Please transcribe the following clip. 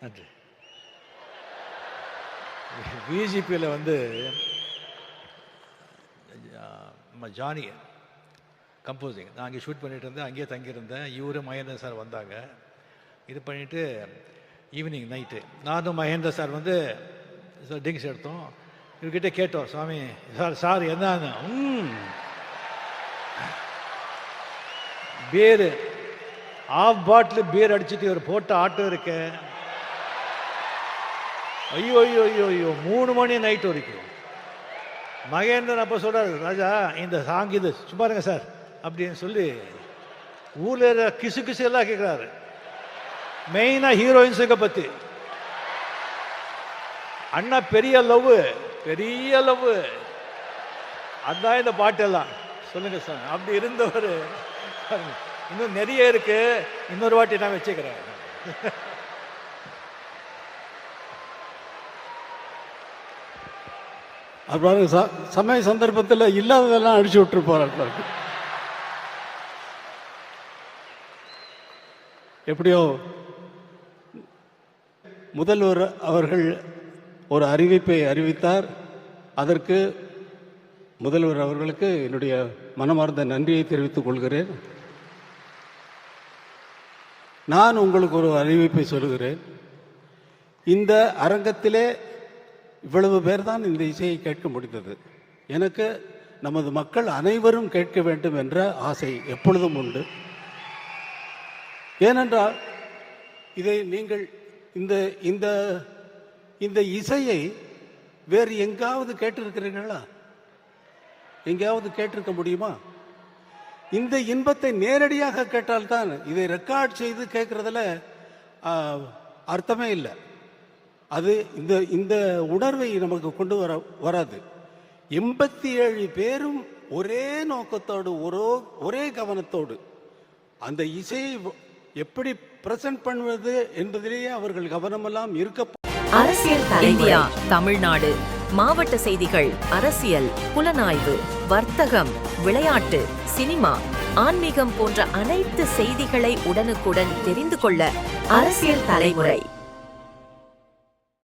நன்றி பிஜேபியில் வந்து ஆஹ், நம்ம ஜானி கம்போசிங் நான் அங்கே ஷூட் பண்ணிட்டு இருந்தேன் அங்கேயே தங்கியிருந்தேன். இவரு மகேந்திரன் சார் வந்தாங்க. இது பண்ணிவிட்டு ஈவினிங் நைட்டு நானும் மகேந்திர சார் வந்து ட்ரிங்க்ஸ் எடுத்தோம். இவர்கிட்ட கேட்டோம் சுவாமி சார் சார் என்னன்னு? ம் பேரு ஆஃப் பாட்டில் பீர் அடிச்சுட்டு இவர் போட்ட ஆட்டோ இருக்க. ஐயோ ஐயோ ஐயோ ஐயோ மூணு மணி நைட் வரைக்கும். மகேந்திரன் அப்போ சொல்கிறார் ராஜா இந்த சாங் இது சும்மா இருங்க சார் அப்படின்னு சொல்லி ஊரில் இருக்கிற கிசு கிசு எல்லாம் கேட்குறாரு மெயினாக ஹீரோயின்ஸுங்க பற்றி அண்ணா பெரிய லவ் பெரிய லவ் அதான் இந்த பாட்டெல்லாம். சொல்லுங்க சார் அப்படி இருந்தவர். பாருங்க, இன்னும் நிறைய இருக்கு. இன்னொரு வாட்டி நான் வச்சுக்கிறேன். அப்புறம் ச சமய சந்தர்ப்பத்தில் இல்லாததெல்லாம் அடிச்சு விட்டு போகிறார் எப்படியோ முதல்வர் அவர்கள் ஒரு அறிவிப்பை அறிவித்தார். அதற்கு முதல்வர் அவர்களுக்கு என்னுடைய மனமார்ந்த நன்றியை தெரிவித்துக் கொள்கிறேன். நான் உங்களுக்கு ஒரு அறிவிப்பை சொல்கிறேன் இந்த அரங்கத்திலே இவ்வளவு பேர் தான் இந்த இசையை கேட்க முடிந்தது. எனக்கு நமது மக்கள் அனைவரும் கேட்க வேண்டும் என்ற ஆசை எப்பொழுதும் உண்டு. ஏனென்றால் இதை நீங்கள் இந்த இந்த இந்த இசையை வேறு எங்காவது கேட்டிருக்கிறீர்களா? எங்கேயாவது கேட்டிருக்க முடியுமா? இந்த இன்பத்தை நேரடியாக கேட்டால்தான் இதை ரெக்கார்ட் செய்து கேட்கறதுல அர்த்தமே இல்லை. அது இந்த இந்த உணர்வை நமக்கு கொண்டு வர வராது. எண்பத்தி ஏழு பேரும் ஒரே நோக்கத்தோடு ஒரே ஒரே கவனத்தோடு அந்த இசையை எப்படி பிரசன்ட் பண்ணுவது என்பதிலேயே அவர்கள் கவனமெல்லாம் இருக்க அரசியல் இந்தியா தமிழ்நாடு மாவட்ட செய்திகள் அரசியல் புலனாய்வு வர்த்தகம் விளையாட்டு சினிமா ஆன்மீகம் போன்ற அனைத்து செய்திகளை உடனுக்குடன் தெரிந்து கொள்ள அரசியல் தலைமுறை.